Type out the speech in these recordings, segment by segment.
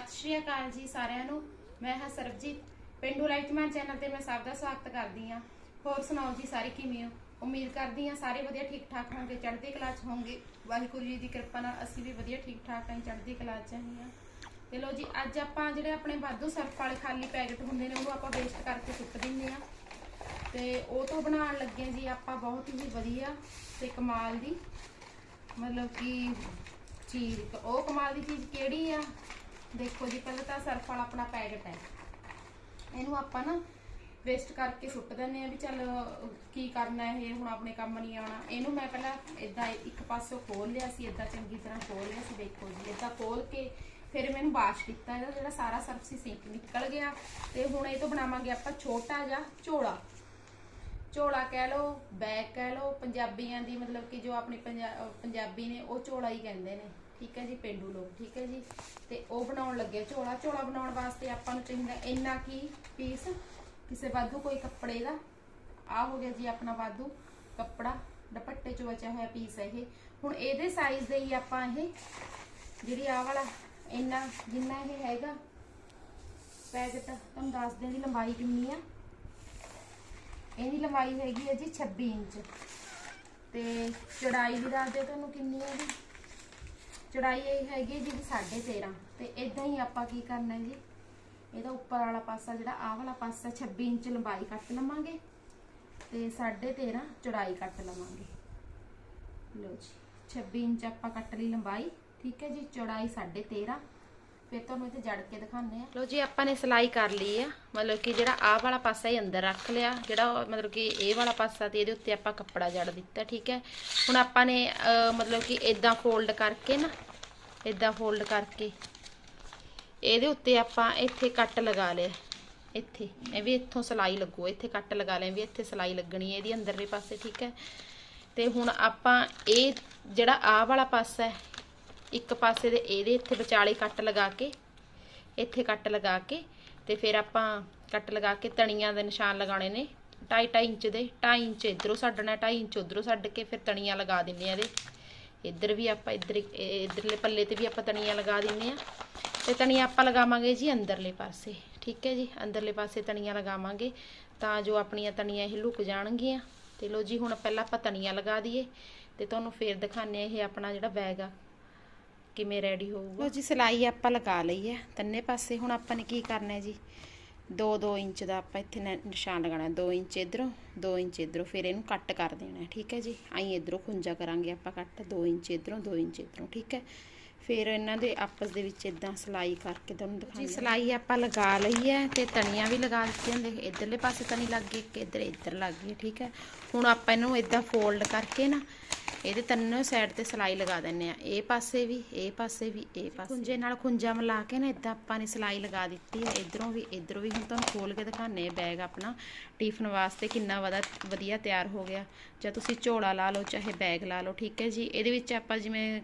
ਸਤਿ ਸ਼੍ਰੀ ਅਕਾਲ ਜੀ ਸਾਰਿਆਂ ਨੂੰ। ਮੈਂ ਹਾਂ ਸਰਬਜੀਤ। ਪਿੰਡੂ ਲਾਈਟਮੈਨ ਚੈਨਲ ਤੇ ਮੈਂ ਸਭ ਦਾ ਸਵਾਗਤ ਕਰਦੀ ਹਾਂ। ਹੋਰ ਸੁਣਾਓ ਜੀ ਸਾਰੇ ਕਿਵੇਂ ਹੋ? ਉਮੀਦ ਕਰਦੀ ਹਾਂ ਸਾਰੇ ਵਧੀਆ ਠੀਕ ਠਾਕ ਹੋਣਗੇ, ਚੜ੍ਹਦੀ ਕਲਾ 'ਚ ਹੋਣਗੇ। ਵਾਹਿਗੁਰੂ ਜੀ ਦੀ ਕਿਰਪਾ ਨਾਲ ਅਸੀਂ ਵੀ ਵਧੀਆ ਠੀਕ ਠਾਕ ਹਾਂ, ਚੜ੍ਹਦੀ ਕਲਾ 'ਚ ਹੀ ਹਾਂ। ਤੇ ਲੋ ਜੀ, ਅੱਜ ਆਪਾਂ ਜਿਹੜੇ ਆਪਣੇ ਵਾਧੂ ਸਰਫ ਵਾਲੇ ਖਾਲੀ ਪੈਕਟ ਹੁੰਦੇ ਨੇ ਉਹਨੂੰ ਆਪਾਂ ਵੇਸਟ ਕਰਕੇ ਸੁੱਟ ਦਿੰਦੇ ਹਾਂ। ਤੇ ਉਹ ਤੋਂ ਬਣਾਉਣ ਲੱਗੇ ਹਾਂ ਜੀ ਆਪਾਂ ਬਹੁਤ ਹੀ ਵਧੀਆ ਤੇ ਕਮਾਲ ਦੀ, ਮਤਲਬ ਕਿ ਚੀਜ਼, ਉਹ ਕਮਾਲ ਦੀ ਚੀਜ਼ ਕਿਹੜੀ ਆ? ਦੇਖੋ ਜੀ, ਪਹਿਲਾਂ ਤਾਂ ਸਰਫ ਵਾਲਾ ਆਪਣਾ ਪੈਕਟ ਹੈ ਇਹਨੂੰ ਆਪਾਂ ਨਾ ਵੇਸਟ ਕਰਕੇ ਸੁੱਟ ਦਿੰਦੇ ਆ ਵੀ ਚੱਲ ਕੀ ਕਰਨਾ ਇਹ, ਹੁਣ ਆਪਣੇ ਕੰਮ ਨਹੀਂ ਆਉਣਾ। ਇਹਨੂੰ ਮੈਂ ਪਹਿਲਾਂ ਇਦਾਂ ਇੱਕ ਪਾਸੇ ਖੋਲ ਲਿਆ ਸੀ ਇਦਾਂ ਚੰਗੀ ਤਰ੍ਹਾਂ ਖੋਲ ਲਿਆ ਸੀ, ਦੇਖੋ ਜੀ ਇਦਾਂ ਖੋਲ ਕੇ ਫਿਰ ਮੈਨੂੰ ਵਾਸ਼ ਕੀਤਾ ਇਹਦਾ, ਜਿਹੜਾ ਸਾਰਾ ਸਰਫ ਸੀ ਸਿੰਕ ਨਿਕਲ ਗਿਆ। ਤੇ ਹੁਣ ਇਹ ਤੋਂ ਬਣਾਵਾਂਗੇ ਆਪਾਂ ਛੋਟਾ ਜਿਹਾ ਝੋਲਾ। ਝੋਲਾ ਕਹਿ ਲਓ ਬੈਗ ਕਹਿ ਲਓ, ਪੰਜਾਬੀਆਂ ਦੀ ਮਤਲਬ ਕਿ ਜੋ ਆਪਣੀ ਪੰਜਾਬੀ ਨੇ ਉਹ ਝੋਲਾ ਹੀ ਕਹਿੰਦੇ ਨੇ। ਠੀਕ ਹੈ ਜੀ, ਪਿੰਡੂ ਲੋਕ, ਠੀਕ ਹੈ ਜੀ। ਤੇ ਉਹ ਬਣਾਉਣ ਲੱਗੇ ਝੋਲਾ ਝੋਲਾ ਬਣਾਉਣ ਵਾਸਤੇ ਆਪਾਂ ਨੂੰ ਚਾਹੀਦਾ ਇੰਨਾ ਕੀ ਪੀਸ ਕਿਸੇ ਵਾਧੂ ਕੋਈ ਕੱਪੜੇ ਦਾ। ਆ ਹੋ ਗਿਆ ਜੀ ਆਪਣਾ ਵਾਧੂ ਕੱਪੜਾ, ਦੁਪੱਟੇ ਚ ਬਚਿਆ ਹੋਇਆ ਪੀਸ ਹੈ ਇਹ। ਹੁਣ ਇਹਦੇ ਸਾਈਜ਼ ਦੇ ਹੀ ਆਪਾਂ ਇਹ, ਜਿਹੜੀ ਆਹ ਵਾਲਾ, ਇੰਨਾ ਜਿੰਨਾ ਇਹ ਹੈਗਾ, ਪੈਕਟ ਤੁਹਾਨੂੰ ਦੱਸ ਦਿਆਂ ਦੀ ਲੰਬਾਈ ਕਿੰਨੀ ਆ। ਇਹਦੀ ਲੰਬਾਈ ਹੈਗੀ ਹੈ ਜੀ 26 ਇੰਚ। ਤੇ ਚੜਾਈ ਵੀ ਦੱਸ ਦਿਓ ਤੁਹਾਨੂੰ ਕਿੰਨੀ ਹੈ ਜੀ। ਚੌੜਾਈ ਇਹ ਹੈਗੀ ਹੈ ਜੀ 13.5 ਤੇ ਇਦਾਂ ਹੀ ਆਪਾਂ ਕੀ ਕਰਨਾ ਜੀ? ਇਹਦਾ ਉੱਪਰ ਵਾਲਾ ਪਾਸਾ ਜਿਹੜਾ, ਆਹ ਵਾਲਾ ਪਾਸਾ 26 ਇੰਚ ਲੰਬਾਈ ਕੱਟ ਲਵਾਂਗੇ ਤੇ 13.5 ਚੌੜਾਈ ਕੱਟ ਲਵਾਂਗੇ। ਲਓ ਜੀ 26 ਇੰਚ ਆਪਾਂ ਕੱਟ ਲਈ ਲੰਬਾਈ। ਠੀਕ ਹੈ ਜੀ, ਚੌੜਾਈ 13.5 ਫਿਰ ਤੁਹਾਨੂੰ ਇੱਥੇ ਜੜ ਕੇ ਦਿਖਾਉਂਦੇ ਆ ਲੋ ਜੀ, ਆਪਾਂ ਨੇ ਸਿਲਾਈ ਕਰ ਲਈ ਆ। ਮਤਲਬ ਕਿ ਜਿਹੜਾ ਆਹ ਵਾਲਾ ਪਾਸਾ ਹੀ ਅੰਦਰ ਰੱਖ ਲਿਆ। ਜਿਹੜਾ ਮਤਲਬ ਕਿ ਇਹ ਵਾਲਾ ਪਾਸਾ ਤੇ ਇਹਦੇ ਉੱਤੇ ਆਪਾਂ ਕੱਪੜਾ ਜੜ ਦਿੱਤਾ, ਠੀਕ ਹੈ? ਹੁਣ ਆਪਾਂ ਨੇ ਮਤਲਬ ਕਿ ਇਦਾਂ ਫੋਲਡ ਕਰਕੇ ਨਾ ਇਦਾਂ ਫੋਲਡ ਕਰਕੇ ਇਹਦੇ ਉੱਤੇ ਆਪਾਂ ਇੱਥੇ ਕੱਟ ਲਗਾ ਲਿਆ। ਇੱਥੇ, ਇਹ ਵੀ ਇੱਥੋਂ ਸਿਲਾਈ ਲੱਗੂ, ਇੱਥੇ ਕੱਟ ਲਗਾ ਲਿਆ ਵੀ ਇੱਥੇ ਸਿਲਾਈ ਲੱਗਣੀ ਹੈ ਇਹਦੀ ਅੰਦਰਲੇ ਪਾਸੇ, ਠੀਕ ਹੈ? ਤੇ ਹੁਣ ਆਪਾਂ ਇਹ ਜਿਹੜਾ ਆਹ ਵਾਲਾ ਪਾਸਾ ਹੈ ਇੱਕ ਪਾਸੇ ਦੇ ਇਹਦੇ ਇੱਥੇ ਵਿਚਾਲੇ ਕੱਟ ਲਗਾ ਕੇ, ਇੱਥੇ ਕੱਟ ਲਗਾ ਕੇ ਤੇ ਫਿਰ ਆਪਾਂ ਕੱਟ ਲਗਾ ਕੇ ਤਣੀਆਂ ਦੇ ਨਿਸ਼ਾਨ ਲਗਾਉਣੇ ਨੇ। 2.5 2.5 ਇੰਚ ਦੇ 2.5 ਇੰਚ ਇਧਰੋਂ ਛੱਡਣਾ 2.5 ਇੰਚ ਉਧਰੋਂ ਛੱਡ ਕੇ ਫਿਰ ਤਣੀਆਂ ਲਗਾ ਦਿੰਨੇ ਆ ਇਹਦੇ। ਇੱਧਰ ਵੀ ਆਪਾਂ ਇੱਧਰ ਇੱਧਰਲੇ ਪੱਲੇ ਤੇ ਵੀ ਆਪਾਂ ਤਣੀਆਂ ਲਗਾ ਦਿੰਨੇ ਆ। ਤੇ ਤਣੀਆਂ ਆਪਾਂ ਲਗਾਵਾਂਗੇ ਜੀ ਅੰਦਰਲੇ ਪਾਸੇ, ਠੀਕ ਹੈ ਜੀ? ਅੰਦਰਲੇ ਪਾਸੇ ਤਣੀਆਂ ਲਗਾਵਾਂਗੇ ਤਾਂ ਜੋ ਆਪਣੀਆਂ ਤਣੀਆਂ ਇਹ ਲੁਕ ਜਾਣਗੀਆਂ। ਤੇ ਲੋ ਜੀ, ਹੁਣ ਪਹਿਲਾਂ ਆਪਾਂ ਤਣੀਆਂ ਲਗਾ ਦਈਏ ਤੇ ਤੁਹਾਨੂੰ ਫੇਰ ਦਿਖਾਣੇ ਇਹ ਆਪਣਾ ਜਿਹੜਾ ਬੈਗ ਆ। ਕਿਵੇਂ ਰੈਡੀ ਹੋਊਗਾ? ਲੋ ਜੀ ਸਿਲਾਈ ਆਪਾਂ ਲਗਾ ਲਈ ਹੈ ਤੰਨੇ ਪਾਸੇ। ਹੁਣ ਆਪਾਂ ਨੇ ਕੀ ਕਰਨਾ ਹੈ ਜੀ? 2-2 ਇੰਚ ਦਾ ਆਪਾਂ ਇੱਥੇ ਨਿਸ਼ਾਨ ਲਗਾਉਣਾ 2 ਇੰਚ ਇਧਰੋਂ 2 ਇੰਚ ਇਧਰੋਂ ਫਿਰ ਇਹਨੂੰ ਕੱਟ ਕਰ ਦੇਣਾ ਠੀਕ ਹੈ ਜੀ? ਆਈ ਇਧਰੋਂ ਖੁੰਜਾ ਕਰਾਂਗੇ ਆਪਾਂ ਕੱਟ। 2 ਇੰਚ ਇਧਰੋਂ 2 ਇੰਚ ਇਧਰੋਂ ਠੀਕ ਹੈ? ਫਿਰ ਇਹਨਾਂ ਦੇ ਆਪਸ ਦੇ ਵਿੱਚ ਇਦਾਂ ਸਿਲਾਈ ਕਰਕੇ ਤੁਹਾਨੂੰ ਦਿਖਾਉਂਦੇ ਜੀ ਸਿਲਾਈ ਆਪਾਂ ਲਗਾ ਲਈ ਹੈ ਤੇ ਤਣੀਆਂ ਵੀ ਲਗਾ ਦਿੱਤੀਆਂ ਦੇਖ ਇਧਰਲੇ ਪਾਸੇ ਤਣੀ ਲੱਗ ਗਈ ਇੱਕ ਇਧਰ ਇਧਰ ਲੱਗ ਗਈ ਠੀਕ ਹੈ? ਹੁਣ ਆਪਾਂ ਇਹਨੂੰ ਇਦਾਂ ਫੋਲਡ ਕਰਕੇ ਨਾ ਇਹਦੇ ਤਿੰਨੋਂ ਸਾਈਡ ਤੇ ਸਿਲਾਈ ਲਗਾ ਦਿੰਨੇ ਆ ਇਹ ਪਾਸੇ ਵੀ, ਇਹ ਪਾਸੇ ਵੀ, ਇਹ ਪਾਸੇ ਖੁੰਝੇ ਨਾਲ ਖੁੰਝਾ ਮਿਲਾ ਕੇ ਨਾ ਇਦਾਂ ਆਪਾਂ ਨੇ ਸਿਲਾਈ ਲਗਾ ਦਿੱਤੀ ਹੈ। ਇਧਰੋਂ ਵੀ ਇਧਰੋਂ ਵੀ ਹੁਣ ਤੁਹਾਨੂੰ ਖੋਲ ਕੇ ਦਿਖਾਣੇ ਆ ਬੈਗ ਆਪਣਾ। ਟਿਫਨ ਵਾਸਤੇ ਕਿੰਨਾ ਵਦਾ, ਵਧੀਆ ਤਿਆਰ ਹੋ ਗਿਆ। ਜਾਂ ਤੁਸੀਂ ਝੋਲਾ ਲਾ ਲਓ, ਚਾਹੇ ਬੈਗ ਲਾ ਲਓ, ਠੀਕ ਹੈ ਜੀ? ਇਹਦੇ ਵਿੱਚ ਆਪਾਂ ਜਿਵੇਂ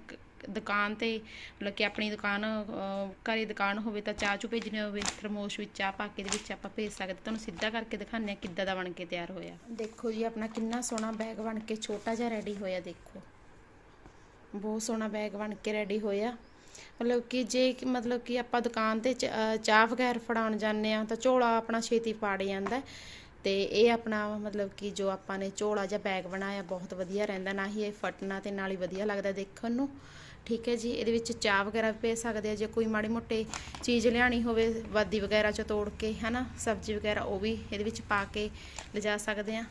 ਦੁਕਾਨ ਤੇ, ਮਤਲਬ ਕਿ ਆਪਣੀ ਦੁਕਾਨ ਘਰੇ ਦੁਕਾਨ ਹੋਵੇ ਤਾਂ ਚਾਹ ਚੂ ਭੇਜਣੀ ਹੋਵੇ ਥਰਮੋਸ਼ ਵਿੱਚ ਚਾਹ ਪਾ ਕੇ ਦੇ ਵਿੱਚ ਆਪਾਂ ਭੇਜ ਸਕਦੇ ਤੁਹਾਨੂੰ ਸਿੱਧਾ ਕਰਕੇ ਦਿਖਾਉਂਦੇ ਆ ਕਿੱਦਾਂ ਦਾ ਬਣ ਕੇ ਤਿਆਰ ਹੋਇਆ। ਦੇਖੋ ਜੀ, ਆਪਣਾ ਕਿੰਨਾ ਸੋਹਣਾ ਬੈਗ ਬਣ ਕੇ, ਛੋਟਾ ਜਿਹਾ ਰੈਡੀ ਹੋਇਆ, ਦੇਖੋ। ਬਹੁਤ ਸੋਹਣਾ ਬੈਗ ਬਣ ਕੇ ਰੈਡੀ ਹੋਇਆ। ਮਤਲਬ ਕਿ ਜੇ ਮਤਲਬ ਕਿ ਆਪਾਂ ਦੁਕਾਨ ਤੇ ਚਾਹ ਵਗੈਰਾ ਫੜਾਉਣ ਜਾਂਦੇ ਆ ਤਾਂ ਝੋਲਾ ਆਪਣਾ ਛੇਤੀ ਪਾੜ ਜਾਂਦਾ। ਤੇ ਇਹ ਆਪਣਾ, ਮਤਲਬ ਕਿ ਜੋ ਆਪਾਂ ਨੇ ਝੋਲਾ ਜਾਂ ਬੈਗ ਬਣਾਇਆ, ਬਹੁਤ ਵਧੀਆ ਰਹਿੰਦਾ। ਨਾ ਹੀ ਇਹ ਫਟਣਾ ਤੇ ਨਾਲ ਹੀ ਵਧੀਆ ਲੱਗਦਾ ਦੇਖਣ ਨੂੰ। ਠੀਕ ਹੈ ਜੀ, ਇਹਦੇ ਵਿੱਚ ਚਾਹ ਵਗੈਰਾ ਵੀ ਭੇਜ ਸਕਦੇ ਆ, ਜੇ ਕੋਈ ਮਾੜੀ ਮੋਟੇ ਚੀਜ਼ ਲਿਆਣੀ ਹੋਵੇ, ਵਾਦੀ ਵਗੈਰਾ ਚੋਂ ਤੋੜ ਕੇ, ਹਨਾ, ਸਬਜ਼ੀ ਵਗੈਰਾ, ਉਹ ਵੀ ਇਹਦੇ ਵਿੱਚ ਪਾ ਕੇ ਲਿਜਾ ਸਕਦੇ ਆ।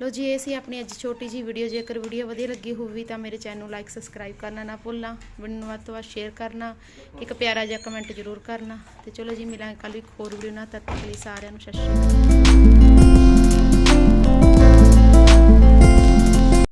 ਲੋ ਜੀ, ਇਹ ਸੀ ਆਪਣੀ ਅੱਜ ਛੋਟੀ ਜੀ ਵੀਡੀਓ, ਜੇਕਰ ਵੀਡੀਓ ਵਧੀਆ ਲੱਗੀ ਹੋਵੇ ਤਾਂ ਮੇਰੇ ਚੈਨਲ ਨੂੰ ਲਾਈਕ, ਸਬਸਕ੍ਰਾਈਬ ਕਰਨਾ ਨਾ ਭੁੱਲਣਾ ਵੀਡੀਓ ਨੂੰ ਵੱਧ ਤੋਂ ਵੱਧ ਸ਼ੇਅਰ ਕਰਨਾ, ਇੱਕ ਪਿਆਰਾ ਜਿਹਾ ਕਮੈਂਟ ਜ਼ਰੂਰ ਕਰਨਾ। ਤੇ ਚਲੋ ਜੀ, ਮਿਲਾਂਗੇ ਕੱਲ ਇੱਕ ਹੋਰ ਵੀਡੀਓ ਨਾਲ, ਤਦ ਤੱਕ ਲਈ ਸਾਰਿਆਂ ਨੂੰ ਸਤਿ ਸ਼੍ਰੀ ਅਕਾਲ।